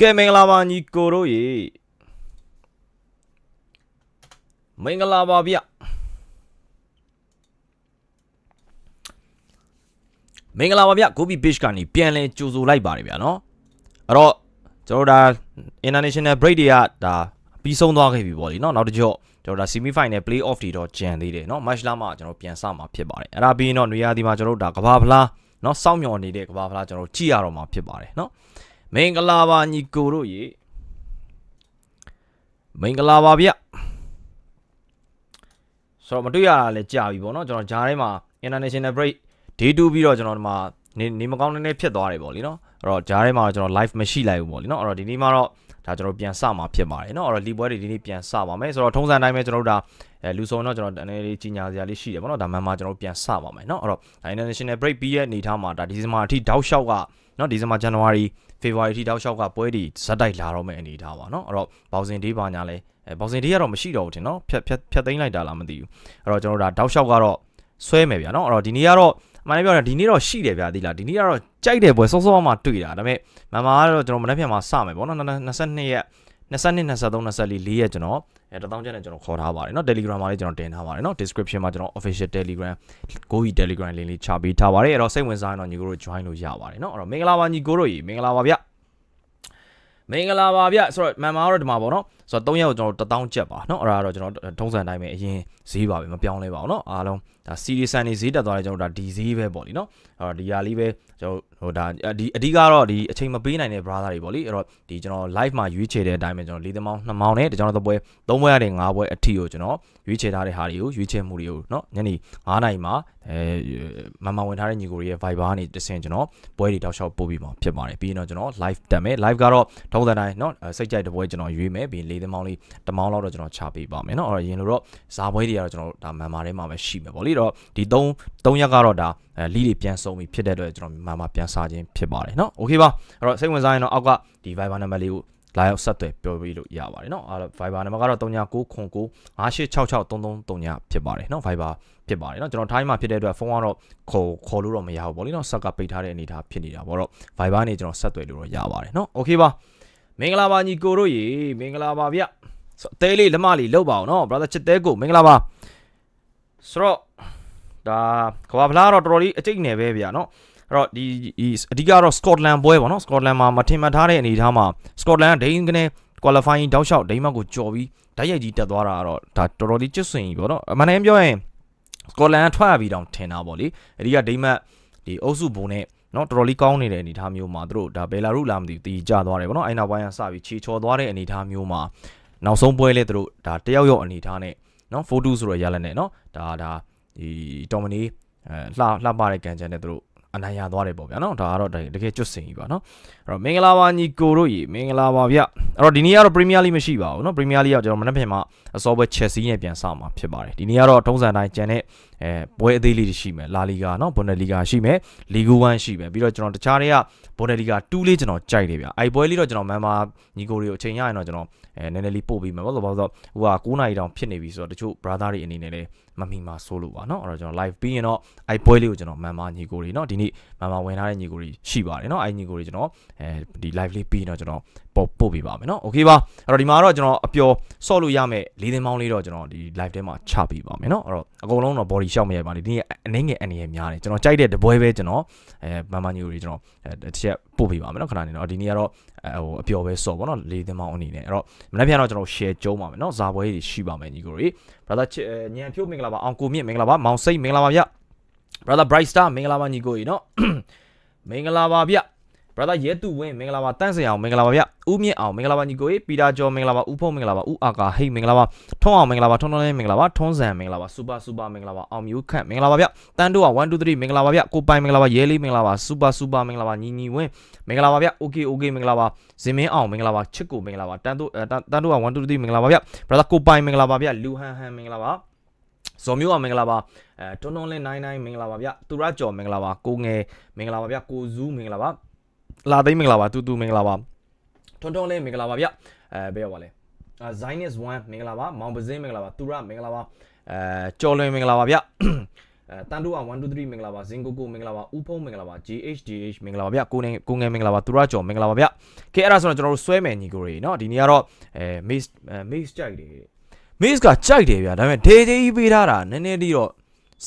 ကဲမင်္ဂလာပါညီကိုတို့ရေမင်္ဂလာပါဗျမင်္ဂလာပါဗျ Gobi Beach ကနေပြန်လဲကြိုဆိုလိုက်ပါတယ်ဗျာနော်အဲ့တော့ကျွန်တော်ဒါ international break တွေကဒါပြီးဆုံးသွားခဲ့ပြီပေါ့လေနော်နောက်တစ်ကြော့ကျွန်တော်ဒါ semi final play off တွေတော့ကြံသေးတယ်နော် match လာမှကျွန်တော်ပြန်စမှာဖြစ်ပါတယ်အဲ့ဒါပြီးရင်တော့နေရာဒီမှာကျွန်တော်တို့ဒါကဘာဖလားနော်စောင့်မျှော်နေတဲ့ကဘာဖလားကျွန်တော်ကြည့်ရတော့မှာဖြစ်ပါတယ်နော် မင်္ဂလာပါညီကိုတို့ရေမင်္ဂလာပါဗျဆိုတော့မတွေ့ရတာလည်းကြာပြီပေါ့เนาะကျွန်တော်ဂျားထဲမှာ international break day 2ပြီးတော့ကျွန်တော်ဒီမှာနေနေမကောင်းနေနေဖြစ်သွားတယ်ပေါ့လीเนาะအဲ့တော့ဂျားထဲမှာကျွန်တော် live မရှိလိုက်ဘူးပေါ့လीเนาะအဲ့တော့ဒီနေ့မှာတော့ဒါကျွန်တော်ပြန်စမှာဖြစ်ပါတယ်เนาะအဲ့တော့လီပွဲတွေဒီနေ့ပြန်စပါမယ်ဆိုတော့ထုံးစံတိုင်းပဲကျွန်တော်တို့ဒါအဲလူစုံတော့ကျွန်တော်အနေလေးကြီးညာစရာလေးရှိတယ်ပေါ့နော်ဒါမှမှကျွန်တော်ပြန်စပါမယ်เนาะအဲ့တော့ international break ပြီးရဲ့အနေထားမှာဒါဒီဇင်ဘာအထိတောက်လျှောက်က เนาะဒီဇင်ဘာ January February အထိတောက်လျှောက်ကပွဲတွေဇက်တိုက်လာတော့မယ့်အနေထားပါเนาะအဲ့တော့ဘောင်စင်ဒေးပါညာလဲအဲဘောင်စင်ဒေးကတော့မရှိတော့ဘူးထင်เนาะဖြတ်ဖြတ်ဖြတ်သိမ်းလိုက်တာလားမသိဘူးအဲ့တော့ကျွန်တော်တို့ဒါတောက်လျှောက်ကတော့ဆွဲမယ်ဗျာเนาะအဲ့တော့ဒီနေ့ကတော့အမှန်တကယ်ပြောရင်ဒီနေ့တော့ရှိတယ်ဗျာဒီလားဒီနေ့ကတော့ကြိုက်တယ်ပွဲစောစောမှတွေ့တာဒါပေမဲ့မမကတော့ကျွန်တော်မနေ့ပြန်မှာစမယ်ပေါ့နော်22ရက် 22 23 24 4ရက်ကျွန်တော်အဲတောင်းချက်နဲ့ကျွန်တော်ခေါ်ထားပါတယ်เนาะ Telegram မှာလေးကျွန်တော်တင်ထားပါတယ်เนาะ description မှာကျွန်တော် official Telegram ကိုကြီး Telegram link လေးချပေးထားပါတယ်အဲ့တော့စိတ်ဝင်စားရင်တော့ညီကိုတို့ join လို့ရပါတယ်เนาะအဲ့တော့မင်္ဂလာပါညီကိုတို့ကြီးမင်္ဂလာပါဗျမင်္ဂလာပါဗျဆိုတော့မန်မာကတော့ဒီမှာပေါ့နော် ဆိုတော့၃ရက်ကိုကျွန်တော်1000ကျပ်ပါเนาะအဲ့ဒါကတော့ကျွန်တော်ထုံးစံတိုင်းပဲအရင်ဈေးပါပဲမပြောင်းလဲပါဘူးเนาะအားလုံးဒါ series ဆန်နေဈေးတက်သွားတယ်ကျွန်တော်ဒါဒီဈေးပဲပေါ့လीเนาะအဲ့တော့ဒီဟာလေးပဲကျွန်တော်ဟိုဒါဒီအဓိကတော့ဒီအချိန်မပေးနိုင်တဲ့ brother တွေပေါ့လीအဲ့တော့ဒီကျွန်တော် live မှာရွေးချယ်တဲ့အတိုင်းပဲကျွန်တော်၄သမောင်း2မောင်းနဲ့ကျွန်တော်တို့ပွဲ3ပွဲရတယ်5ပွဲအထိကိုကျွန်တော်ရွေးချယ်ထားတဲ့ဟာတွေကိုရွေးချယ်မှုတွေကိုเนาะညနေ9နာရီမှာအဲမမဝင်ထားတဲ့ညီကိုတွေရဲ့ Viber ကနေတဆင်ကျွန်တော်ပွဲတွေတောက်လျှောက်ပို့ပြီးမှာဖြစ်ပါတယ်ပြီးရင်တော့ကျွန်တော် live တက်မယ် live ကတော့ထုံးစံတိုင်းเนาะစိတ်ကြိုက်တဲ့ပွဲကျွန်တော်ရွေးမယ်ပြီးရင် ၄သမောင်းလေးတမောင်းလောက်တော့ကျွန်တော်ချပေးပါမယ်เนาะအဲ့တော့ရင်လို့တော့ဇာပွဲတွေကတော့ကျွန်တော်ဒါမန်မာထဲမှာပဲရှိမယ်ပေါ့လေတော့ဒီ3 3ရက်ကတော့ဒါအဲလီတွေပြန်ဆုံးပြီဖြစ်တဲ့အတွက်ကျွန်တော်မန်မာပြန်စားခြင်းဖြစ်ပါတယ်เนาะโอเคပါအဲ့တော့စိတ်ဝင်စားရင်တော့အောက်ကဒီ Viber နံပါတ်လေးကိုလာရောက်ဆက်သွယ်ပြောပြီးလို့ရပါတယ်เนาะအဲ့တော့ Viber နံပါတ်ကတော့3999586633ဖြစ်ပါတယ်เนาะ Viber ဖြစ်ပါတယ်เนาะကျွန်တော်ထိုင်းမှာဖြစ်တဲ့အတွက်ဖုန်းကတော့ခေါ်ခေါ်လို့တော့မရဘူးပေါ့လေเนาะဆက်ကပိတ်ထားတဲ့အနေအထားဖြစ်နေတာပေါ့တော့ Viber နေကျွန်တော်ဆက်သွယ်လို့တော့ရပါတယ်เนาะโอเคပါ မင်္ဂလာပါညီကိုတို့ရေမင်္ဂလာပါဗျဆိုအသေးလေးလက်မလေးလောက်ပါအောင်နော် brother ချစ်သေးကိုမင်္ဂလာပါဆိုတော့ဒါကဘာဖလားတော့တော်တော်လေးအကျိတ်နယ်ပဲဗျာနော်အဲ့တော့ဒီအဓိကတော့ Scotland ပွဲပေါ့နော် Scotland မှာမထင်မှတ်ထားတဲ့အနေအထားမှာ Scotland ဒိန်းကနေ qualifying တောက်လျှောက်ဒိန်းမတ်ကိုကျော်ပြီးဓာတ်ရိုက်ကြီးတက်သွားတာကတော့ဒါတော်တော်လေးကျွတ်စင်ကြီးပေါ့နော်အမှန်တမ်းပြောရင် Scotland ထွက်ရပြီးတောင်ထင်တာပေါ့လေအဓိကဒိန်းမတ်ဒီအုပ်စုဘုံနဲ့ နော်တော်တော်လေးကောင်းနေတဲ့အနေအထားမျိုးမှာသူတို့ဒါဘယ်လာရုလာမသိဘူးတီးကြသွားတယ်ပေါ့နော်အဲ့နောက်ပိုင်းကစပြီးခြေချော်သွားတဲ့အနေအထားမျိုးမှာနောက်ဆုံးပွဲလဲသူတို့ဒါတယောက်ယောက်အနေအထားနဲ့နော်4-2ဆိုတော့ရလက်နဲ့နော်ဒါဒါဒီတော်မနီအဲလှလှပတဲ့ကန်ချန်နဲ့သူတို့ အနိုင်ရသွားတယ်ပေါ့ဗျာနော်ဒါကတော့တကယ်ကျွတ်စင်ကြီးပါနော်အဲ့တော့မင်္ဂလာပါညီကိုတို့ရေမင်္ဂလာပါဗျအဲ့တော့ဒီနေ့ကတော့ Premier League မရှိပါဘူးနော် Premier League ကကျွန်တော်မနေ့ပြန်မှအစောပွဲ Chelsea နဲ့ပြန်စမှာဖြစ်ပါတယ်ဒီနေ့ကတော့ထုံးစံတိုင်းကျန်တဲ့အဲပွဲအသေးလေးတွေရှိမယ်လာလီဂါနော်ဘွန်ဒလီဂါရှိမယ်လီဂူ1ရှိမယ်ပြီးတော့ကျွန်တော်တခြားတွေကဘွန်ဒလီဂါ2လေးကျွန်တော်ကြိုက်တယ်ဗျအိုက်ပွဲလေးတော့ကျွန်တော်မန်မာညီကိုတွေကိုအချိန်ရရင်တော့ကျွန်တော်အဲနည်းနည်းလေးပို့ပေးမယ်ပေါ့ဆိုတော့ဟိုက9နာရီတောင်ဖြစ်နေပြီဆိုတော့တချို့ brother တွေအနေနဲ့လည်းမမိမှာစိုးလို့ပါနော်အဲ့တော့ကျွန်တော် live ပြီးရင်တော့အိုက်ပွဲလေးကိုကျွန်တော်မန်မာညီကိုတွေနော်ဒီနေ့မန်မာဝင်ထားတဲ့ညီကိုတွေရှိပါတယ်เนาะအိုက်ညီကိုတွေကျွန်တော်အဲဒီ live လေးပြီးရင်တော့ကျွန်တော်ပို့ပို့ပေးပါမယ်เนาะโอเคပါအဲ့တော့ဒီမှာတော့ကျွန်တော်အပျော်ဆော့လို့ရမယ်လေးသိန်းပေါင်းလေးတော့ကျွန်တော်ဒီ live ထဲမှာချပေးပါမယ်เนาะအဲ့တော့အကုန်လုံးတော့ body shot မရပါဘူးဒီနေ့အနေငယ်အနေငယ်များတယ်ကျွန်တော်ကြိုက်တဲ့တပွဲပဲကျွန်တော်အဲမန်မာညီကိုတွေကျွန်တော်တစ်ချက်ပို့ပေးပါမယ်เนาะခဏနေတော့ဒီနေ့ကတော့ဟိုအပျော်ပဲဆော့ပေါ့เนาะလေးသိန်းပေါင်းအနေနဲ့အဲ့တော့မနေ့ပြန်တော့ကျွန်တော် share ကျုံးပါမယ်เนาะဇာပွဲတွေရှိပါမယ်ညီကိုတွေ brother ညံဖြိုးမင်္ဂလာပါအောင်ကိုမြင့်မင်္ဂလာပါမောင်စိတ်မင်္ဂလာပါဗျ brother bright star မင်္ဂလာပါညီကိုကြီးနော်မင်္ဂလာပါဗျ brother ရဲတူဝင်းမင်္ဂလာပါတန့်စင်အောင်မင်္ဂလာပါဗျဦးမြင့်အောင်မင်္ဂလာပါညီကိုကြီးပီတာကျော်မင်္ဂလာပါဦးဖုံးမင်္ဂလာပါဦးအာကာဟိတ်မင်္ဂလာပါထွန်းအောင်မင်္ဂလာပါထွန်းထွန်းလေးမင်္ဂလာပါထွန်းစံမင်္ဂလာပါ super super မင်္ဂလာပါအောင်မျိုးခန့်မင်္ဂလာပါဗျတန်းတို့က1 2 3မင်္ဂလာပါဗျကိုပိုင်မင်္ဂလာပါရဲလေးမင်္ဂလာပါ super super မင်္ဂလာပါညီညီဝင်းမင်္ဂလာပါဗျ okay okay မင်္ဂလာပါဇင်မင်းအောင်မင်္ဂလာပါချစ်ကိုမင်္ဂလာပါတန်းတို့တန်းတို့က1 2 3မင်္ဂလာပါဗျ brother ကိုပိုင်မင်္ဂလာပါဗျလူဟန်ဟန်မင်္ဂလာပါ ဇော်မျိုးအောင်မင်္ဂလာပါအဲတွန်းတွန်းလင်း99မင်္ဂလာပါဗျသူရကျော်မင်္ဂလာပါကိုငယ်မင်္ဂလာပါဗျကိုဇူးမင်္ဂလာပါလာသိမ်းမင်္ဂလာပါတူတူမင်္ဂလာပါထွန်းထွန်းလင်းမင်္ဂလာပါဗျအဲဘယ်ရောက်ပါလဲအဲ Zinus 1မင်္ဂလာပါမောင်ပစင်းမင်္ဂလာပါသူရမင်္ဂလာပါအဲကျော်လွင်မင်္ဂလာပါဗျ အဲတန်တိုးအောင်123မင်္ဂလာပါဇင်ကိုကိုမင်္ဂလာပါဦးဖုံးမင်္ဂလာပါ GHDH မင်္ဂလာပါဗျကိုနေကိုငယ်မင်္ဂလာပါသူရကျော်မင်္ဂလာပါဗျကဲအဲ့ဒါဆိုတော့ကျွန်တော်တို့ဆွဲမယ်ညီကိုတွေเนาะဒီနေ့ကတော့အဲ Mace Mace ကြိုက်တယ် Mace ကကြိုက်တယ်ဗျာဒါပေမဲ့ဒေးဒေးကြီးပေးထားတာနည်းနည်းလေးတော့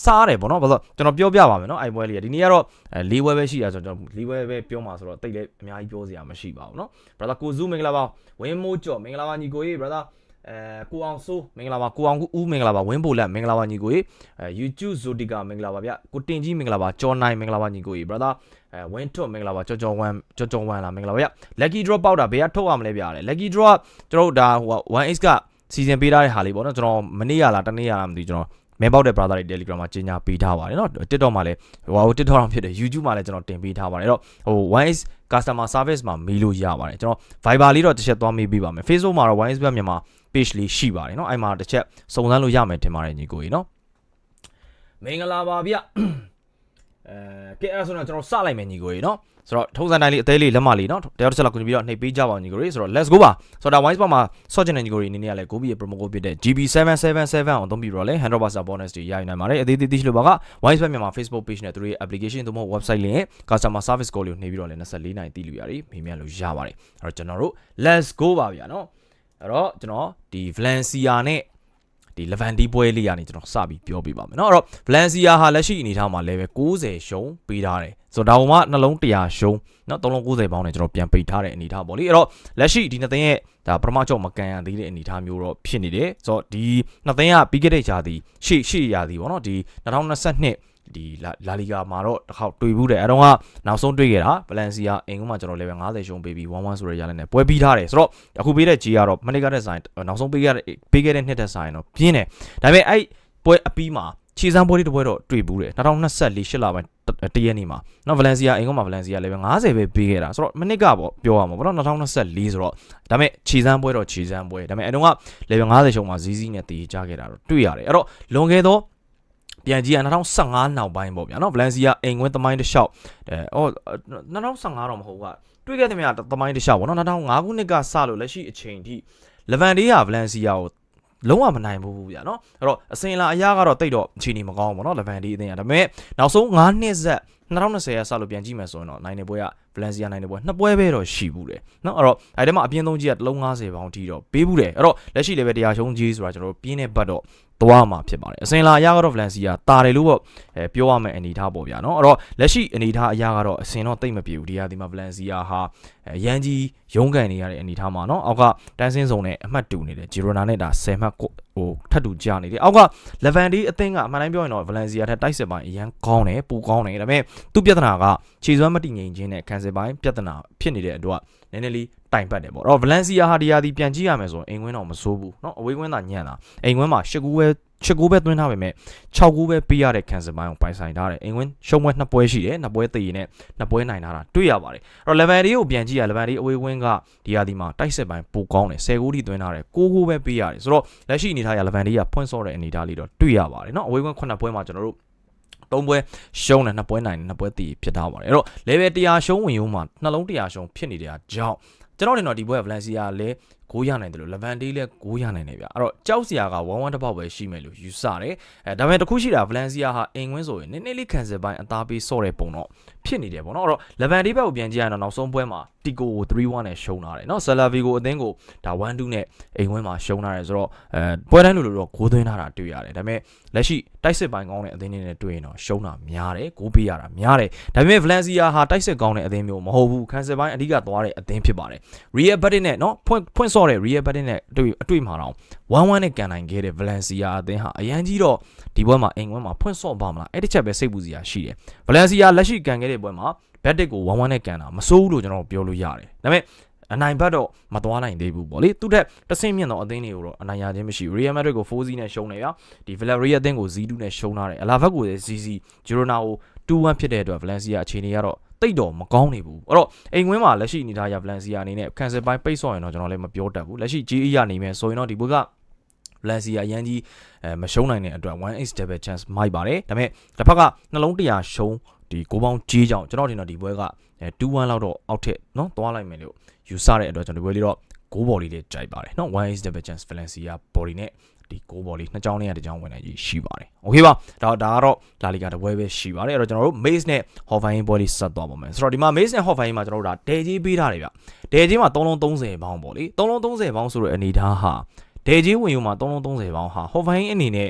စားတယ်ဗောနော်ဘာလို့ကျွန်တော်ပြောပြပါမယ်နော်အိုင်ပွဲလေးကဒီနေ့ကတော့အဲလေးဝဲပဲရှိရဆိုတော့ကျွန်တော်လေးဝဲပဲပြောမှာဆိုတော့တိတ်လည်းအများကြီးပြောစရာမရှိပါဘူးနော် brother ကိုစုမင်္ဂလာပါဝင်းမိုးကျော်မင်္ဂလာပါညီကိုကြီး brother အဲကိုအောင်စိုးမင်္ဂလာပါကိုအောင်ဦးမင်္ဂလာပါဝင်းပိုလက်မင်္ဂလာပါညီကိုကြီးအဲ YouTube Zotica မင်္ဂလာပါဗျကိုတင်ကြီးမင်္ဂလာပါကျော်နိုင်မင်္ဂလာပါညီကိုကြီး brother အဲဝင်းထွတ်မင်္ဂလာပါကြော်ကြော်ဝမ်ကြော်ကြော်ဝမ်လာမင်္ဂလာပါဗျ lucky draw ပေါက်တာဘယ်ကထုတ်ရမလဲဗျာလေ lucky draw ကကျွန်တော်တို့ဒါဟို 1x က စီစဉ်ပေးထားတဲ့ဟာလေးပေါ့နော်ကျွန်တော်မနေ့ရလားတနေ့ရလားမသိကျွန်တော်မဲပေါက်တဲ့ brother တွေ Telegram မှာကြီးညာပေးထားပါတယ်เนาะ TikTok မှာလည်းဟို TikTok တော့ဖြစ်တယ် YouTube မှာလည်းကျွန်တော်တင်ပေးထားပါတယ်အဲ့တော့ဟို 1x customer service မှာမေးလို့ရပါတယ်ကျွန်တော် Viber လေးတော့တစ်ချက်သွားမေးပေးပါမယ် Facebook မှာတော့ 1x ဘက်မြန်မာ page လေးရှိပါတယ်เนาะအဲ့မှာတစ်ချက်စုံစမ်းလို့ရမယ်ထင်ပါတယ်ညီကိုကြီးเนาะမင်္ဂလာပါဗျအဲကဲအဲ့ဒါဆိုတော့ကျွန်တော်စလိုက်မယ်ညီကိုကြီးเนาะ ဆိုတော့ထုံးစံတိုင်းလေးအသေးလေးလက်မလေးနော်တရားတစ်ချက်လောက်ကိုပြီးတော့နှိပ်ပေးကြပါအောင်ညီကိုရီဆိုတော့ let's go ပါဆိုတော့ဒါ wise ပေါ်မှာ search နေညီကိုရီအနေနဲ့ကလည်း Gobi ရဲ့ promo code ဖြစ်တဲ့ GB777 အောင်သုံးပြီးတော့လည်း100% bonus တွေရယူနိုင်ပါတယ်အသေးသေးသိချလို့ပါက wise ဘက်မြန်မာ Facebook page နဲ့သူတို့ရဲ့ application သို့မဟုတ် website လင်းရဲ့ customer service call ကိုနှိပ်ပြီးတော့လည်း24နိုင်သိလို့ရတယ်မေးမြန်းလို့ရပါတယ်အဲ့တော့ကျွန်တော်တို့ let's go ပါဗျာနော်အဲ့တော့ကျွန်တော်ဒီ Valencia နဲ့ ဒီ Levante ပွဲလေးကနေကျွန်တော်စပြီးပြောပြပါမယ်เนาะအဲ့တော့ Valencia ဟာလက်ရှိအနေအထားမှာ level 60ရှုံးပေးထားတယ်ဆိုတော့ဒါကမှနှလုံး100ရှုံးเนาะ3လုံး90ပေါင်းနဲ့ကျွန်တော်ပြန်ပိတ်ထားတဲ့အနေအထားပေါ့လေအဲ့တော့လက်ရှိဒီနှစ်သိန်းရဲ့ဒါပထမကြောက်မကန်ရသေးတဲ့အနေအထားမျိုးတော့ဖြစ်နေတယ်ဆိုတော့ဒီနှစ်သိန်းကပြီးခဲ့တဲ့ဂျာတီရှေ့ရှေ့ရာသီပေါ့နော်ဒီ2022 ဒီလာလီဂါမှာတော့တစ်ခေါက်တွေ့ဘူးတယ်အဲတော့ကနောက်ဆုံးတွေ့ခဲ့တာဗလန်စီယာအင်ကုန်းမှာကျွန်တော် level 50ရှုံးပေးပြီး1-1ဆိုရရလဲနဲ့ပွဲပြီးထားတယ်ဆိုတော့အခုပေးတဲ့ G ကတော့မနေ့ကတဲ့ဆိုင်နောက်ဆုံးပေးခဲ့တဲ့ပေးခဲ့တဲ့နှစ်တဲ့ဆိုင်တော့ပြင်းတယ်ဒါပေမဲ့အဲ့ပွဲအပြီးမှာခြေစမ်းပွဲလေးတစ်ပွဲတော့တွေ့ဘူးတယ်2024ရှစ်လပိုင်းတရက်နေ့မှာနော်ဗလန်စီယာအင်ကုန်းမှာဗလန်စီယာ level 50ပဲပေးခဲ့တာဆိုတော့မနစ်ကပေါ့ပြောရမှာပေါ့နော်2024ဆိုတော့ဒါပေမဲ့ခြေစမ်းပွဲတော့ခြေစမ်းပွဲဒါပေမဲ့အဲတုန်းက level 50ရှုံးမှာဇီးဇီးနဲ့တည်ကြခဲ့တာတော့တွေ့ရတယ်အဲ့တော့လွန်ခဲ့သော ပြန်ကြည့်ရ2015နောက်ပိုင်းပေါ့ဗျာနော်ဗလန်စီယာအိမ်ဝင်းသမိုင်းတစ်လျှောက်အဲအော်2015တော့မဟုတ်ကတွေ့ခဲ့တဲ့မြတ်သမိုင်းတစ်လျှောက်ပေါ့နော်2005ခုနှစ်ကစလို့လက်ရှိအချိန်ထိလဗန်ဒေးဟာဗလန်စီယာကိုလုံးဝမနိုင်ဘူးဗျာနော်အဲ့တော့အစင်လာအရာကတော့တိတ်တော့အခြေအနေမကောင်းဘူးပေါ့နော်လဗန်ဒီအသင်းကဒါပေမဲ့နောက်ဆုံး9နှစ်ဆက် 2020ရစလို့ပြန်ကြည့်မယ်ဆိုရင်တော့နိုင်နေပွဲကဗလန်စီယာနိုင်နေပွဲနှစ်ပွဲပဲတော့ရှိဘူးတယ်နော်အဲ့တော့အဲ့ဒီမှာအပြင်းဆုံးကြီးကတလုံး90ပေါင်ထိတော့ပေးဘူးတယ်အဲ့တော့လက်ရှိလည်းပဲတရားရှုံးကြီးဆိုတာကျွန်တော်တို့ပြင်းတဲ့ဘတ်တော့သွားမှာဖြစ်ပါတယ်အစင်လာအရာကတော့ဗလန်စီယာတာတယ်လို့ပေါ့အဲပြောရမယ့်အနေထားပေါ့ဗျာနော်အဲ့တော့လက်ရှိအနေထားအရာကတော့အစင်တော့တိတ်မပြေဘူးဒီဟာဒီမှာဗလန်စီယာဟာရန်ကြီးရုံးကန်နေရတဲ့အနေထားမှာနော်အောက်ကတန်းစင်းစုံနဲ့အမှတ်တူနေတယ်ဂျီရိုနာနဲ့ဒါ10မှတ် ဟိုထပ်တူကြနေတယ်အောက်ကလဗန်ဒီအသင်းကအမှန်တိုင်းပြောရင်တော့ဗလန်စီယာထက်တိုက်စစ်ပိုင်းအရန်ကောင်းတယ်ပူကောင်းတယ်ဒါပေမဲ့သူ့ပြဿနာကခြေစွမ်းမတည်ငြိမ်ခြင်းနဲ့ကန်ဆယ်ပိုင်းပြဿနာဖြစ်နေတဲ့အတွက်နည်းနည်းလေး တိုင်ပတ်တယ်ပေါ့အဲ့တော့ဗလန်စီယာဟာဒီယာဒီပြန်ကြည့်ရမယ်ဆိုရင်အိမ်ဝင်းတော့မစိုးဘူးเนาะအဝေးဝင်းသာညံ့တာအိမ်ဝင်းမှာ၈ကူပဲချက်ကိုပဲသွင်းထားပေမဲ့6ကူပဲပေးရတဲ့ကန်ဆယ်ပိုင်းကိုပိုင်ဆိုင်ထားတယ်အိမ်ဝင်းရှုံးပွဲနှစ်ပွဲရှိတယ်နှစ်ပွဲတည်နဲ့နှစ်ပွဲနိုင်ထားတာတွေ့ရပါတယ်အဲ့တော့ level လေးကိုပြန်ကြည့်ရ level လေးအဝေးဝင်းကဒီယာဒီမှာတိုက်စစ်ပိုင်းပိုကောင်းတယ်10ကူထိသွင်းထားတယ်6ကူပဲပေးရတယ်ဆိုတော့လက်ရှိအနေထားရ level လေးကဖွင့်စောတဲ့အနေအထားလေးတော့တွေ့ရပါတယ်เนาะအဝေးဝင်း9ပွဲမှာကျွန်တော်တို့သုံးပွဲရှုံးတယ်နှစ်ပွဲနိုင်တယ်နှစ်ပွဲတည်ဖြစ်ထားပါတယ်အဲ့တော့ level 100ရှုံးဝင်ရုံးမှာနှလုံး100ရှုံးဖြစ်နေတဲ့အကြောင်း ကျွန်တော်တင်တော့ဒီဘွဲ Valencia လည်း6ရနိုင်တယ်လို့ Levante လည်း6ရနိုင်တယ်ဗျအဲ့တော့ကြောက်စရာက1-1တစ်ပေါက်ပဲရှိမယ်လို့ယူဆတယ်အဲဒါပေမဲ့တခုရှိတာ Valencia ဟာအင်ဝင်းဆိုရင်နည်းနည်းလေး cancel ပိုင်းအသားပေးဆော့တဲ့ပုံတော့ဖြစ်နေတယ်ပေါ့နော်အဲ့တော့ Levante ဘက်ကိုပြန်ကြည့်ရအောင်နောက်ဆုံးပွဲမှာ Tico ကို3-1နဲ့ရှုံးထားတယ်နော် Salavigo အသင်းကိုဒါ1-2နဲ့အိမ်ဝင်းမှာရှုံးထားတယ်ဆိုတော့အဲပွဲတိုင်းလိုလိုတော့ဂိုးသွင်းထားတာတွေ့ရတယ်ဒါပေမဲ့လက်ရှိတိုက်စစ်ပိုင်းကောင်းတဲ့အသင်းတွေနဲ့တွေ့ရင်တော့ရှုံးတာများတယ်ဂိုးပေးရတာများတယ်ဒါပေမဲ့ Valencia ဟာတိုက်စစ်ကောင်းတဲ့အသင်းမျိုးမဟုတ်ဘူး cancel ပိုင်းအဓိကသွားတဲ့အသင်းဖြစ်ပါတယ် Real Betis နဲ့နော်ဖွင့်ဖွင့်ဆော့တဲ့ Real Betis နဲ့အတွေ့အတွေ့မှာတော့1-1နဲ့ကန်နိုင်ခဲ့တဲ့ Valencia အသင်းဟာအရန်ကြီးတော့ဒီပွဲမှာအိမ်ဝင်းမှာဖွင့်ဆော့ပါမလားအဲ့တစ်ချက်ပဲစိတ်ပူစရာရှိတယ် Valencia လက်ရှိကန်ခဲ့တဲ့ပွဲမှာ Betis ကို1-1နဲ့ကန်တာမစိုးဘူးလို့ကျွန်တော်ပြောလို့ရတယ်ဒါပေမဲ့အနိုင်ဘတ်တော့မသွားနိုင်သေးဘူးပေါ့လေသူတက်တဆင့်မြင့်တော့အသင်းတွေကိုတော့အနိုင်ရခြင်းမရှိဘူး Real Madrid ကို4-0နဲ့ရှုံးတယ်ဗျာဒီ Villarreal အသင်းကို0-2နဲ့ရှုံးထားတယ်အလာဘက်ကိုလည်း0-0 Girona ကို2-1ဖြစ်တဲ့အတွက် Valencia အခြေအနေကတော့ တိတ်တော့မကောင်းနေဘူးအဲ့တော့အိမ်ဝင်းမှာလက်ရှိအနေထားရ Valencia အနေနဲ့ cancel ပိုင်းပိတ်ဆော့ရင်တော့ကျွန်တော်လည်းမပြောတတ်ဘူးလက်ရှိ GE ရနေမယ်ဆိုရင်တော့ဒီဘက်က Valencia အရန်ကြီးအဲမရှုံးနိုင်တဲ့အတွက် 1x double chance မိုက်ပါတယ်ဒါပေမဲ့တစ်ဖက်ကနှလုံး100ရှုံးဒီကိုပေါင်းကြီးကြောင်ကျွန်တော်ထင်တော့ဒီပွဲကအဲ2-1လောက်တော့အောက်ထက်เนาะသွားလိုက်မယ်လို့ယူဆတဲ့အတွက်ကျွန်တော်ဒီပွဲလေးတော့ဂိုးဘော်လေးလေးကြိုက်ပါတယ်เนาะ 1x double chance Valencia body နဲ့ ဒီကိုဘော်လေးနှစ်ချောင်းလေးကတစ်ချောင်းဝင်နိုင်ကြီးရှိပါတယ်။ Okay ပါ။ဒါဒါကတော့ La Liga တပွဲပဲရှိပါတယ်။အဲ့တော့ကျွန်တော်တို့ Maze နဲ့ Hoffenheim ပွဲလေးဆက်သွားပါမယ်။ဆိုတော့ဒီမှာ Maze နဲ့ Hoffenheim မှာကျွန်တော်တို့ဒါဒဲကြီးပေးထားတယ်ဗျ။ဒဲကြီးမှာ3လုံး30ပေါင်းပေါ့လေ။3လုံး30ပေါင်းဆိုတဲ့အနေထားဟာဒဲကြီးဝင်ယူမှာ3လုံး30ပေါင်းဟာ Hoffenheim အနေနဲ့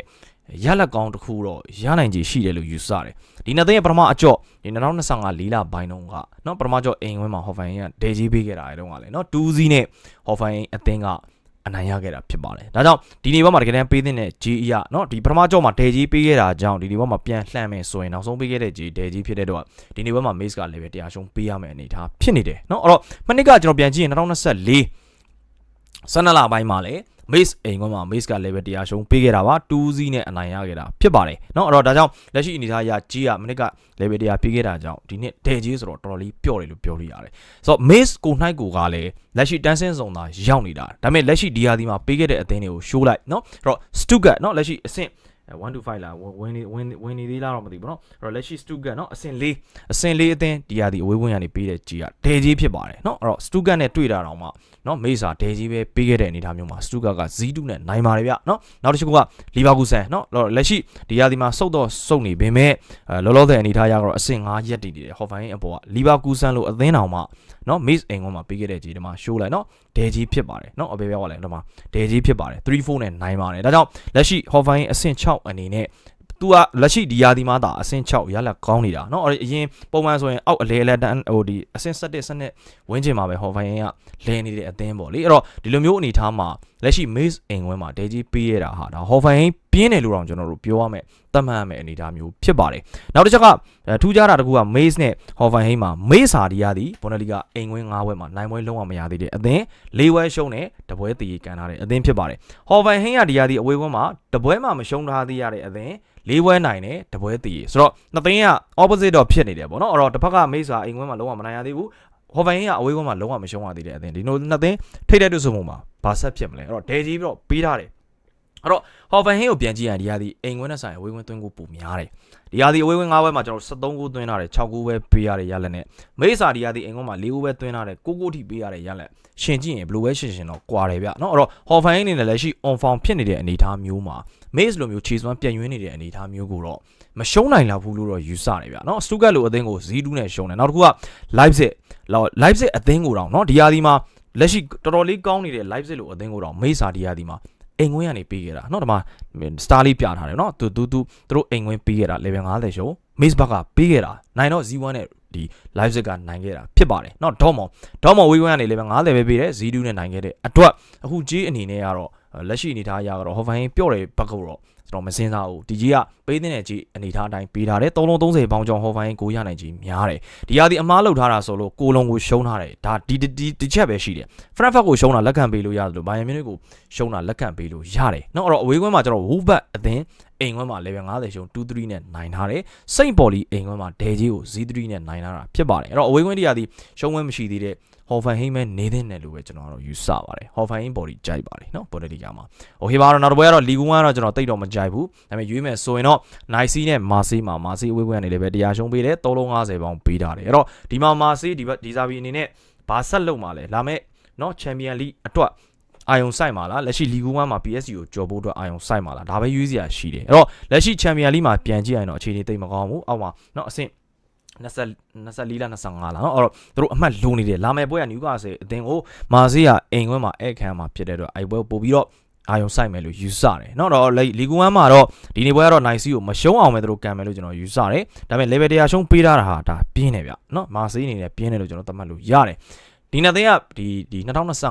ရလက်ကောင်းတစ်ခုတော့ရနိုင်ခြေရှိတယ်လို့ယူဆတယ်။ဒီနှစ်သိန်းရဲ့ပထမအကြော့ဒီ2025လီလာဘိုင်းတုန်းကနော်ပထမကြော့အိမ်ဝင်းမှာဟော်ဖိုင်ကဒေဂျီပေးခဲ့တာအဲတုန်းကလည်းနော်2-0နဲ့ဟော်ဖိုင်အသင်းက အနိုင်ရခဲ့တာဖြစ်ပါတယ်။ဒါကြောင့်ဒီနေ့ဘက်မှာတကယ်တမ်းပေးတဲ့ G အရเนาะဒီပထမကြော့မှာဒဲကြီးပေးခဲ့တာကြောင့်ဒီနေ့ဘက်မှာပြန်လှမ်းမယ်ဆိုရင်နောက်ဆုံးပေးခဲ့တဲ့ G ဒဲကြီးဖြစ်တဲ့တော့ဒီနေ့ဘက်မှာ Mace ကလည်းပဲတရားရှုံးပေးရမယ့်အနေအထားဖြစ်နေတယ်เนาะအဲ့တော့မနစ်ကကျွန်တော်ပြန်ကြည့်ရင်2024 12လပိုင်းမှာလည်း Mace အိမ်ကမှာ Mace က level တရားရှုံးပေးခဲ့တာပါ2စီးနဲ့အနိုင်ရခဲ့တာဖြစ်ပါတယ်เนาะအဲ့တော့ဒါကြောင့်လက်ရှိအနေအထားအရကြီးကမနစ်က level တရားပေးခဲ့တာကြောင့်ဒီနှစ်ဒဲကြီးဆိုတော့တော်တော်လေးပျော့တယ်လို့ပြောလို့ရတယ်ဆိုတော့ Mace ကိုနှိုက်ကိုကလည်းလက်ရှိတန်းစင်းဆောင်သာရောက်နေတာဒါပေမဲ့လက်ရှိဒီယာဒီမှာပေးခဲ့တဲ့အသင်းတွေကို show လိုက်เนาะအဲ့တော့ Stuttgart เนาะလက်ရှိအဆင့် 1 to 5လာဝင်နေဝင်ဝင်နေသေးလားတော့မသိဘူးเนาะအဲ့တော့လက်ရှိ Stuttgart เนาะအဆင့်၄အဆင့်၄အသင်းဒီယာဒီအဝေးဝင်ကနေပေးတဲ့ကြီးကဒဲကြီးဖြစ်ပါတယ်เนาะအဲ့တော့ Stuttgart နဲ့တွေ့တာတော့မှเนาะမေးစာဒဲကြီးပဲပေးခဲ့တဲ့အနေအထားမျိုးမှာ Stuttgart က0-2နဲ့နိုင်ပါတယ်ဗျเนาะနောက်တစ်ချက်ကလီဗာပူးဆန်เนาะလက်ရှိဒီယာဒီမှာစုတ်တော့စုတ်နေပေမဲ့လောလောဆယ်အနေအထားရတော့အဆင့်5ရက်တည်နေတယ်ဟော်ဖိုင်အပေါ်ကလီဗာပူးဆန်လို့အသင်းတော်မှာ နော် Maze အိမ်ကောင်းမှာပေးခဲ့တဲ့ကြီးဒီမှာ show လိုက်နော်ဒဲကြီးဖြစ်ပါတယ်နော်အဘယ်ဘက်ကလဲဒီမှာဒဲကြီးဖြစ်ပါတယ်3 4နဲ့9ပါတယ်ဒါကြောင့်လက်ရှိ Hoffenheim အဆင့်6အနေနဲ့ သူကလက်ရှိဒီယာဒီမှာဒါအဆင့်6ရလက်ကောင်းနေတာเนาะအရင်ပုံမှန်ဆိုရင်အောက်အလဲအလဲတန်းဟိုဒီအဆင့်7 7ဝင်းချင်မှာပဲဟော်ဖိုင်ကလဲနေတဲ့အသင်းပေါ့လေအဲ့တော့ဒီလိုမျိုးအနေထားမှာလက်ရှိ Maze အိမ်ဝင်းမှာဒဲကြီးပေးရတာဟာဒါဟော်ဖိုင်ပြင်းတယ်လို့တော့ကျွန်တော်တို့ပြောရမယ်တတ်မှတ်ရမယ်အနေအထားမျိုးဖြစ်ပါတယ်နောက်တစ်ချက်ကထူးခြားတာတကူက Maze နဲ့ Hoffenheim မှာ Maze ဟာဒီရသည်ဘွန်ဒလီဂါအိမ်ဝင်း၅ဝဲမှာနိုင်ပွဲလုံးဝမရသေးတဲ့အသင်း၄ဝဲရှုံးနဲ့တပွဲတည်ကန်ထားတဲ့အသင်းဖြစ်ပါတယ် Hoffenheim ကဒီရသည်အဝေးဝန်းမှာတပွဲမှမရှုံးထားသေးရတဲ့အသင်း လေးပွဲနိုင်တယ်တပွဲတည်ဆိုတော့နှစ်သိန်းက opposite တော့ဖြစ်နေတယ်ပေါ့နော်အဲ့တော့တစ်ဖက်က Maze ဟာအိမ်ဝင်းမှာလုံးဝမနိုင်ရသေးဘူးဟော်ဗန်ကအဝေးကမှလုံးဝမရှုံးရသေးတဲ့အသင်းဒီလိုနှစ်သင်းထိတ်တဲ့တွေ့ဆုံမှုမှာဘာဆက်ဖြစ်မလဲအဲ့တော့ဒဲကြီးပြီးတော့ပေးထားတယ် အဲ့တော့ဟော်ဗန်ဟင်းကိုပြန်ကြည့်ရင်ဒီဟာဒီအိမ်ဝင်းနဲ့ဆိုင်အဝေးဝင်းသွင်းကိုပိုများတယ်ဒီဟာဒီအဝေးဝင်း၅ဘက်မှာကျွန်တော်73ကိုသွင်းထားတယ်6ကိုပဲပေးရတယ်ရလက်နဲ့မိစာဒီဟာဒီအိမ်ကုန်းမှာ၄ကိုပဲသွင်းထားတယ်9ကိုထိပေးရတယ်ရလက်ရှင်ကြည့်ရင်ဘလိုပဲရှင်ရှင်တော့ကွာတယ်ဗျနော်အဲ့တော့ဟော်ဗန်ဟင်းအနေနဲ့လက်ရှိ on form ဖြစ်နေတဲ့အနေအထားမျိုးမှာမေ့စ်လိုမျိုးခြေစွမ်းပြန်ယွင်းနေတဲ့အနေအထားမျိုးကိုတော့မရှုံးနိုင်လောက်ဘူးလို့တော့ယူဆတယ်ဗျနော်စတူဂတ်လိုအသင်းကို0-2နဲ့ရှုံးတယ်နောက်တစ်ခုက Leipzig Leipzig အသင်းကိုတော့နော်ဒီဟာဒီမှာလက်ရှိတော်တော်လေးကောင်းနေတဲ့ live စစ်လို့အသင်းကိုတော့မေးစာဒီယာဒီမှာ အိမ်ဝင်းကနေပေးခဲ့တာเนาะဒီမှာ star လေးပြထားတယ်เนาะသူသူသူတို့အိမ်ဝင်းပေးခဲ့တာ level 50ရှုံး Mace Buck ကပေးခဲ့တာနိုင်တော့ Z1 နဲ့ဒီ Leipzig ကနိုင်ခဲ့တာဖြစ်ပါတယ်เนาะ Dortmund Dortmund ဝေးဝန်းကနေ level 50ပဲပေးတယ် Z2 နဲ့နိုင်ခဲ့တဲ့အတွက်အခု J အနေနဲ့ကတော့ လက်ရှိအနေထားအရကတော့ Hoffenheim ပျော့တယ်ဘက်ကတော့ကျွန်တော်မစင်စားဘူးဒီကြီးကပေးတဲ့နယ်ကြီးအနေထားအတိုင်းပေးထားတယ်330ပေါင်းကျော် Hoffenheim ကိုရနိုင်ကြီးများတယ်ဒီဟာဒီအမားလောက်ထားတာဆိုလို့ကိုလုံးကိုရှုံးထားတယ်ဒါဒီဒီဒီချက်ပဲရှိတယ် Frankfurt ကိုရှုံးတာလက်ခံပေးလို့ရတယ်လို့ Bayern Munich ကိုရှုံးတာလက်ခံပေးလို့ရတယ်နောက်အဲ့တော့အဝေးကွင်းမှာကျွန်တော် Wolfsburg အသင်းအိမ်ခွန်းမှာ level 50ရှုံ2-3နဲ့နိုင်ထားတယ်။စိန့်ပေါ်လီအိမ်ခွန်းမှာဒဲကြီးကို0-3နဲ့နိုင်ထားတာဖြစ်ပါတယ်။အဲ့တော့အဝေးခွင်းတရားဒီရှုံးခွင့်မရှိသေးတဲ့ ဟော်ဖန်ဟိမဲနေတဲ့နယ်လို့ပဲကျွန်တော်ကတော့ယူဆပါတယ်ဟော်ဖန်ဟိဘော်ဒီကြိုက်ပါတယ်เนาะဘော်ဒီကမှာโอเคပါတော့နောက်တစ်ပွဲကတော့လီဂူ1ကတော့ကျွန်တော်တိတ်တော့မကြိုက်ဘူးဒါပေမဲ့ရွေးမယ်ဆိုရင်တော့နိုင်စီနဲ့မာစီမှာမာစီအဝေးကွင်းကနေလည်းပဲတရားရှုံးပေးတယ်3လုံး50ပေါင်ပေးထားတယ်အဲ့တော့ဒီမှာမာစီဒီဘက်ဒီဇာဘီအနေနဲ့ဘာဆက်လုပ်မှာလဲလာမဲ့เนาะချန်ပီယံလိအတွက်အာယုံဆိုင်ပါလားလက်ရှိလီဂူ1မှာ PSG ကိုကြော်ဖို့အတွက်အာယုံဆိုင်ပါလားဒါပဲရွေးစရာရှိတယ်အဲ့တော့လက်ရှိချန်ပီယံလိမှာပြန်ကြည့်ရင်တော့အခြေအနေတိတ်မကောင်းဘူးအောက်မှာเนาะအဆင့်20 24လ25လာနော်အဲ့တော့သူတို့အမှတ်လိုနေတယ်လာမယ့်ပွဲကနယူကာဆယ်အသင်းကိုမာဆေးကအိမ်ခွင်းမှာအဲ့ခံမှာဖြစ်တဲ့အတွက်အဲ့ပွဲပို့ပြီးတော့အာယုံဆိုင်မယ်လို့ယူဆတယ်နော်တော့လီဂူဝမ်းမှာတော့ဒီနေ့ပွဲကတော့နိုင်စီကိုမရှုံးအောင်ပဲသူတို့ကန်မယ်လို့ကျွန်တော်ယူဆတယ်ဒါပေမဲ့ level 100ရှုံးပေးတာဟာဒါပြင်းတယ်ဗျနော်မာဆေးအနေနဲ့ပြင်းတယ်လို့ကျွန်တော်သတ်မှတ်လို့ရတယ်ဒီနှစ်သင်းကဒီဒီ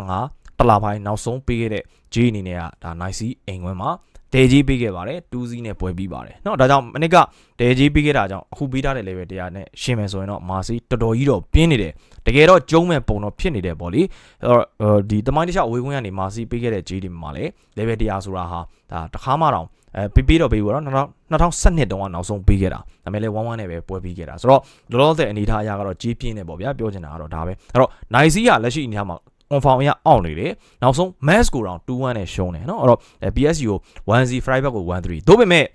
2025တလာပိုင်းနောက်ဆုံးပေးခဲ့တဲ့ J အနေနဲ့ကဒါ nice အိမ်ခွင်းမှာ ဒဲကြီးပေးခဲ့ပါတယ်2စီးနဲ့ပွဲပြီးပါတယ်เนาะဒါကြောင့်မနစ်ကဒဲကြီးပေးခဲ့တာကြောင့်အခုပေးထားတဲ့ level တရားနဲ့ရှင်းမယ်ဆိုရင်တော့မာစီတော်တော်ကြီးတော့ပြင်းနေတယ်တကယ်တော့ကျုံးမဲ့ပုံတော့ဖြစ်နေတယ်ပေါ့လေအဲ့တော့ဒီတမိုင်းတစ်ခြားအဝေးကွင်းကနေမာစီပေးခဲ့တဲ့ J တွေမှာလေ level တရားဆိုတာဟာဒါတခါမှတော့အဲပေးပေးတော့ပေးဘူးတော့2012တုန်းကနောက်ဆုံးပေးခဲ့တာဒါပေမဲ့လည်း1-1နဲ့ပဲပွဲပြီးခဲ့တာဆိုတော့လောလောဆယ်အနေထားအရကတော့ကြီးပြင်းနေပေါ့ဗျာပြောချင်တာကတော့ဒါပဲအဲ့တော့နိုင်စီကလက်ရှိအနေထားမှာ on form အရအောင့်နေတယ်နောက်ဆုံး mass ကိုတော့2-1နဲ့ရှုံးတယ်เนาะအဲ့တော့ PSG ကို 1-0 Freiburg ကို1-3သို့ပေမဲ့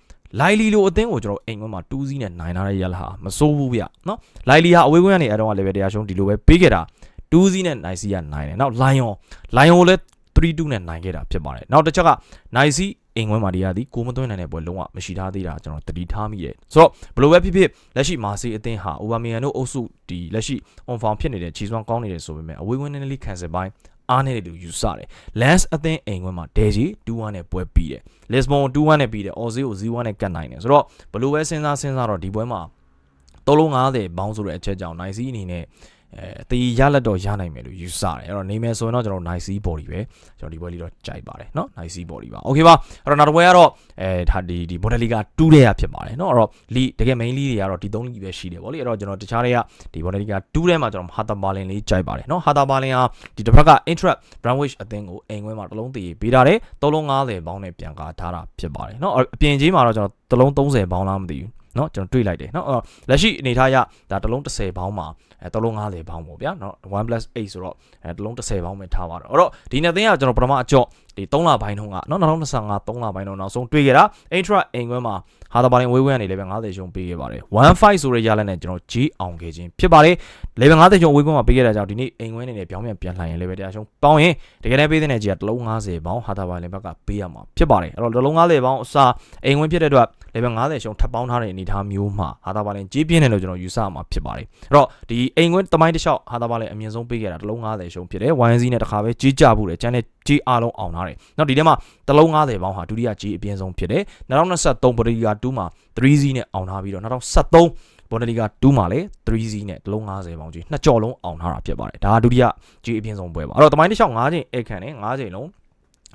လိုင်လီလိုအသင်းကိုကျွန်တော်အိမ်ကွန်းမှာ2စီးနဲ့နိုင်ထားတဲ့ရလာဟာမစိုးဘူးဗျနော်လိုင်လီဟာအဝေးကွင်းကနေအတော့လည်းပဲတရားရှုံးဒီလိုပဲပေးခဲ့တာ2စီးနဲ့နိုင်စီကနိုင်တယ်နောက်လိုင်ယွန်လိုင်ယွန်လည်း3-2နဲ့နိုင်ခဲ့တာဖြစ်ပါတယ်နောက်တစ်ချက်ကနိုင်စီ အိမ်ဝဲမှာဒီရသည်ကိုမသွင်းနိုင်တဲ့ပွဲလုံးဝမရှိထားသေးတာကျွန်တော်တတိထားမိတယ်ဆိုတော့ဘယ်လိုပဲဖြစ်ဖြစ်လက်ရှိမာစီအသင်းဟာအိုဘာမီယန်တို့အုပ်စုဒီလက်ရှိ on form ဖြစ်နေတဲ့ခြေစွမ်းကောင်းနေတယ်ဆိုပေမဲ့အဝေးဝင်နည်းနည်းလေး cancel ပိုင်းအားနေတယ်လို့ယူဆတယ် Lance အသင်းအိမ်ခွင်းမှာဒေဂျီ2-1နဲ့ပွဲပြီးတယ် Lisbon 2-1နဲ့ပြီးတယ် Aussie ကို0-1နဲ့ကတ်နိုင်တယ်ဆိုတော့ဘယ်လိုပဲစဉ်းစားစဉ်းစားတော့ဒီပွဲမှာ3လုံး90ဘောင်းဆိုတဲ့အချက်ကြောင့် nice အနေနဲ့ အဲတီးရလက်တော့ရနိုင်မယ်လို့ယူဆတယ်အဲ့တော့နေမယ်ဆိုရင်တော့ကျွန်တော် nice body ပဲကျွန်တော်ဒီပွဲလေးတော့ကြိုက်ပါတယ်เนาะ nice body ပါ okay ပါအဲ့တော့နောက်တစ်ပွဲကတော့အဲဒါဒီဒီ Bundesliga 2တဲ့ရဖြစ်ပါတယ်เนาะအဲ့တော့ league တကယ် main league တွေကတော့ဒီ3 league ပဲရှိတယ်ဗောလေအဲ့တော့ကျွန်တော်တခြားတွေကဒီ Bundesliga 2ထဲမှာကျွန်တော် Hertha Berlin လေးကြိုက်ပါတယ်เนาะ Hertha Berlin ဟာဒီတစ်ဖက်က Eintracht Braunschweig အသင်းကိုအိမ်ခွဲမှာတစ်လုံးတည်ပေးထားတယ်3လုံး90ပေါင်းနဲ့ပြန်ကားထားတာဖြစ်ပါတယ်เนาะအပြင်ကြီးမှာတော့ကျွန်တော်တစ်လုံး30ပေါင်းလားမသိဘူး เนาะကျွန်တော်တွေးလိုက်တယ်เนาะလက်ရှိအနေထားရဒါတစ်လုံး30ပေါင်းမှာအဲတစ်လုံး90ပေါင်းပေါ့ဗျာเนาะ1+8ဆိုတော့အဲတစ်လုံး30ပေါင်းပဲထားပါတော့အဲ့တော့ဒီနှစ်သင်းကကျွန်တော်ပထမအကြော့ ဒီ3လပိုင်းတုန်းကနော်2025 3လပိုင်းတုန်းနောက်ဆုံးတွေ့ခဲ့တာ Intra အိမ်ခွဲမှာဟာတာပါလင်ဝေးဝဲကနေ level 50ရှုံးပေးခဲ့ပါတယ်15ဆိုတဲ့ရလက်နဲ့ကျွန်တော် G အောင်ခဲ့ခြင်းဖြစ်ပါတယ် level 50ရှုံးဝေးခွဲမှာပေးခဲ့တာကြောင့်ဒီနေ့အိမ်ခွဲနေနဲ့ပြောင်းပြန်ပြန်လှန်ရင် level 100ရှုံးပေါင်းရင်တကယ်တမ်းပေးတဲ့နယ်ကြီးကတလုံး50ပေါင်းဟာတာပါလင်ဘက်ကပေးရမှာဖြစ်ပါတယ်အဲ့တော့တလုံး50ပေါင်းအစားအိမ်ခွဲဖြစ်တဲ့အတွက် level 50ရှုံးထပ်ပေါင်းထားတဲ့အနေအထားမျိုးမှာဟာတာပါလင်ကြီးပြင်းတယ်လို့ကျွန်တော်ယူဆမှာဖြစ်ပါတယ်အဲ့တော့ဒီအိမ်ခွဲတမိုင်းတစ်လျှောက်ဟာတာပါလင်အမြင့်ဆုံးပေးခဲ့တာတလုံး50ရှုံးဖြစ်တယ် YNC နဲ့တခါပဲကြီးကြဘူးတယ်ကျန်တဲ့ ကြီးအားလုံးအောင်ထားတယ်နောက်ဒီထဲမှာတစ်လုံး90ပေါင်းဟာဒုတိယကြီးအပြင်းဆုံးဖြစ်တယ်2023ပရိယာ2မှာ 3Z နဲ့အောင်ထားပြီးတော့2023ဘော်နလီဂါ2မှာလည်း 3Z နဲ့တစ်လုံး90ပေါင်းကြီးနှစ်ကြော်လုံးအောင်ထားတာဖြစ်ပါတယ်ဒါကဒုတိယကြီးအပြင်းဆုံးပွဲပါအဲ့တော့တမိုင်းတစ်လျှောက်9ချိန်အခန့်နဲ့9ချိန်လုံး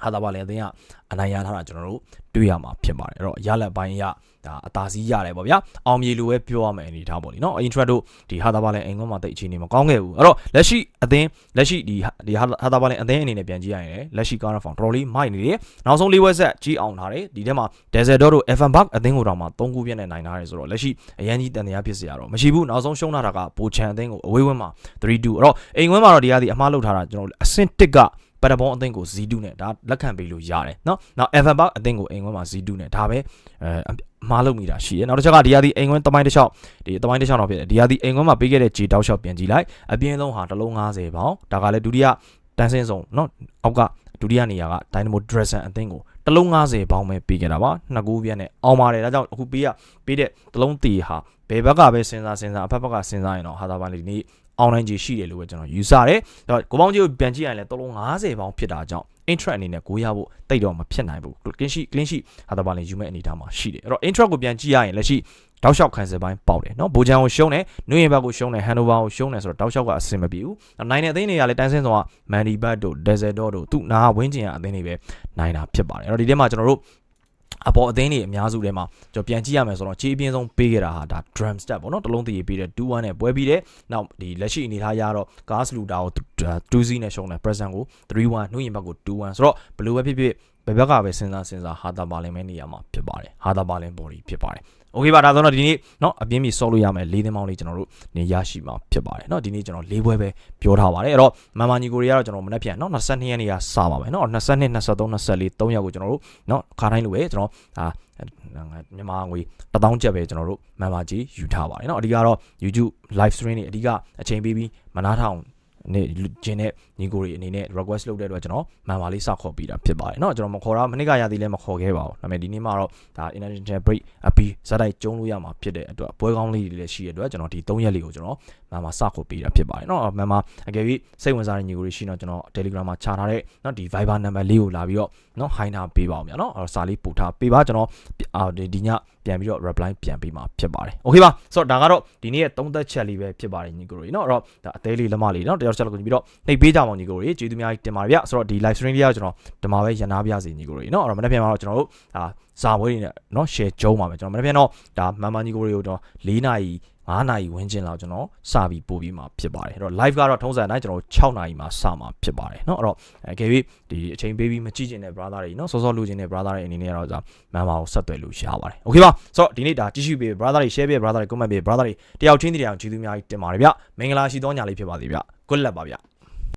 ဟာတာပါလည်းအသင်းကအနိုင်ရထားတာကျွန်တော်တို့တွေ့ရမှာဖြစ်ပါတယ်အဲ့တော့ရလက်ပိုင်းရဒါအသာစီးရတယ်ပေါ့ဗျာအောင်မြေလိုပဲပြောရမယ်အနေထားပေါ့လीနော်အင်ထရက်တို့ဒီဟာတာပါလည်းအိမ်ကွန်းမှာတိတ်အခြေအနေမကောင်းခဲ့ဘူးအဲ့တော့လက်ရှိအသင်းလက်ရှိဒီဒီဟာတာပါလည်းအသင်းအနေနဲ့ပြန်ကြည့်ရရင်လက်ရှိကားရဖောင်တော်တော်လေးမိုက်နေတယ်နောက်ဆုံးလေးဝက်ဆက်ကြီးအောင်ထားတယ်ဒီထဲမှာ Desert Dot တို့ Evanberg အသင်းကိုတောင်မှ3ခုပြည့်နဲ့နိုင်ထားတယ်ဆိုတော့လက်ရှိအရန်ကြီးတန်တရားဖြစ်စရာတော့မရှိဘူးနောက်ဆုံးရှုံးလာတာကပိုချန်အသင်းကိုအဝေးဝင်းမှာ3-2အဲ့တော့အိမ်ကွန်းမှာတော့ဒီဟာဒီအမှားလောက်ထားတာကျွန်တော်အဆင့်1က ပတဘောအသင်းကို Z2 နဲ့ဒါလက်ခံပေးလို့ရတယ်เนาะနောက် Evanberg အသင်းကိုအိမ်ကွန်းမှာ Z2 နဲ့ဒါပဲအဲမှားလုပ်မိတာရှိတယ်နောက်တစ်ချက်ကဒီဟာဒီအိမ်ကွန်းတမိုင်းတစ်လျှောက်ဒီတမိုင်းတစ်လျှောက်တော့ဖြစ်တယ်ဒီဟာဒီအိမ်ကွန်းမှာပေးခဲ့တဲ့ J တောက်လျှောက်ပြန်ကြည့်လိုက်အပြင်းဆုံးဟာတစ်လုံး90ပေါင်ဒါကလည်းဒုတိယတန်းစင်းဆုံးเนาะအောက်ကဒုတိယနေရာက Dynamo Dragon အသင်းကိုတစ်လုံး90ပေါင်ပဲပေးခဲ့တာပါနှစ်ကူးပြည့်နဲ့အောင်ပါတယ်ဒါကြောင့်အခုပေးရပေးတဲ့တစ်လုံးတီဟာဘယ်ဘက်ကပဲစဉ်းစားစဉ်းစားအဖက်ဘက်ကစဉ်းစားရင်တော့ဟာသာပိုင်းလေးဒီနေ့ အောင်နိုင်ခြေရှိတယ်လို့ပဲကျွန်တော်ယူဆတယ်။ဒါကိုပေါင်းကြီးကိုပြန်ကြည့်ရင်လည်း350ပေါင်းဖြစ်တာကြောင့် intra အနေနဲ့ကိုရဖို့တိတ်တော့မဖြစ်နိုင်ဘူး။ clean sheet clean sheet ဟာတာပါလင်ယူမဲ့အနေထားမှာရှိတယ်။အဲ့တော့ intra ကိုပြန်ကြည့်ရရင်လက်ရှိတောက်လျှောက်ခံစစ်ပိုင်းပေါက်တယ်နော်။ဘူချန်ကိုရှုံးတယ်၊နွေရင်ဘက်ကိုရှုံးတယ်၊ဟန်နိုဗာကိုရှုံးတယ်ဆိုတော့တောက်လျှောက်ကအဆင်မပြေဘူး။နိုင်တဲ့အသင်းတွေကလည်းတန်းစင်းဆောင်ကမန်ဒီဘတ်တို့ဒက်ဇယ်ဒေါတို့သူ့နာဝင်းကျင်ကအသင်းတွေပဲနိုင်တာဖြစ်ပါတယ်။အဲ့တော့ဒီထဲမှာကျွန်တော်တို့ အပေါ်အသင်းတွေအများစုထဲမှာကျွန်တော်ပြန်ကြည့်ရမယ်ဆိုတော့ခြေအပြင်းဆုံးပေးခဲ့တာဟာဒါ drum step ပေါ့နော်တလုံးတည်ပေးတဲ့2-1နဲ့ပွဲပြီးတယ်နောက်ဒီလက်ရှိအနေထားရတော့ gas luta ကို2-0နဲ့ရှုံးတယ် present ကို3-1နှုတ်ရင်ဘက်ကို2-1ဆိုတော့ဘယ်လိုပဲဖြစ်ဖြစ်ဘယ်ဘက်ကပဲစဉ်းစားစဉ်းစားဟာတာပါလင်မဲနေရာမှာဖြစ်ပါတယ်ဟာတာပါလင် body ဖြစ်ပါတယ် โอเคပါဒါဆိုတော့ဒီနေ့เนาะအပြင်းပြီးဆော့လို့ရမယ်၄သင်းပေါင်းလေးကျွန်တော်တို့နေရရှိမှာဖြစ်ပါတယ်เนาะဒီနေ့ကျွန်တော်၄ပွဲပဲပြောထားပါတယ်အဲ့တော့မန်မာညီကိုတွေကတော့ကျွန်တော်မနေ့ပြန်เนาะ22ရက်နေ့ကစပါမယ်เนาะ22 23 24 3ရက်ကိုကျွန်တော်တို့เนาะခါတိုင်းလိုပဲကျွန်တော်ဒါမြန်မာငွေ1000ကျပ်ပဲကျွန်တော်တို့မန်မာကြီးယူထားပါတယ်เนาะအဓိကတော့ YouTube live stream တွေအဓိကအချိန်ပေးပြီးမနာထောင် နေကျင်းတဲ့ညီကိုတွေအနေနဲ့ request လုပ်တဲ့အတွက်ကျွန်တော်မှန်ပါလေးစခေါ်ပြီးတာဖြစ်ပါတယ်เนาะကျွန်တော်မခေါ်တာမနစ်ကရသေးလဲမခေါ်ခဲ့ပါဘူးဒါပေမဲ့ဒီနေ့မှာတော့ဒါ international break အပြီးဇာတ်တိုက်ကျုံလို့ရမှာဖြစ်တဲ့အတွက်ပွဲကောင်းလေးတွေလည်းရှိတဲ့အတွက်ကျွန်တော်ဒီ3ရက်လေးကိုကျွန်တော်မှန်ပါစခေါ်ပြီးတာဖြစ်ပါတယ်เนาะမှန်ပါအကယ်၍စိတ်ဝင်စားတဲ့ညီကိုတွေရှိတော့ကျွန်တော် Telegram မှာခြာထားတဲ့เนาะဒီ Viber number လေးကိုလာပြီးတော့ เนาะ high နာပေးပါအောင်ဗျာเนาะအဲ့တော့စာလေးပို့ထားပေးပါကျွန်တော်အာဒီညပြန်ပြီးတော့ reply ပြန်ပေးမှာဖြစ်ပါတယ်โอเคပါဆိုတော့ဒါကတော့ဒီနေ့ရဲ့သုံးသက်ချက်လေးပဲဖြစ်ပါတယ်ညီကိုတွေเนาะအဲ့တော့ဒါအသေးလေးလက်မလေးเนาะတယောက်ချက်လောက်ကိုပြီးတော့နှိပ်ပေးကြပါဦးညီကိုတွေကျေးဇူးများကြီးတင်ပါတယ်ဗျဆိုတော့ဒီ live stream လေးကကျွန်တော်ဒီမှာပဲရနာပြစီညီကိုတွေเนาะအဲ့တော့မနေ့ပြန်မှာတော့ကျွန်တော်တို့ဒါဇာဝဲနေနဲ့เนาะ share ကျုံးပါမယ်ကျွန်တော်မနေ့ပြန်တော့ဒါမန်မန်ညီကိုတွေကိုတော့၄နာရီ 9နာရီဝန်းကျင်လောက်ကျွန်တော်စပြီးပို့ပြီးမှဖြစ်ပါတယ်အဲ့တော့ live ကတော့ထုံးစံတိုင်းကျွန်တော်6နာရီမှစမှာဖြစ်ပါတယ်เนาะအဲ့တော့အဲကေဗီဒီအချိန်ပေးပြီးမကြည့်ကျင်တဲ့ brother တွေเนาะစောစောလူကျင်တဲ့ brother တွေအနေနဲ့ကတော့ဒါမန်မာကိုဆက်သွယ်လို့ရပါတယ်โอเคပါဆိုတော့ဒီနေ့ဒါကြည့်ရှုပေး brother တွေ share ပေး brother တွေ comment ပေး brother တွေတယောက်ချင်းတယောက်ကျေးဇူးများကြီးတင်ပါတယ်ဗျမင်္ဂလာရှိသောညလေးဖြစ်ပါစေဗျ good luck ပါဗျ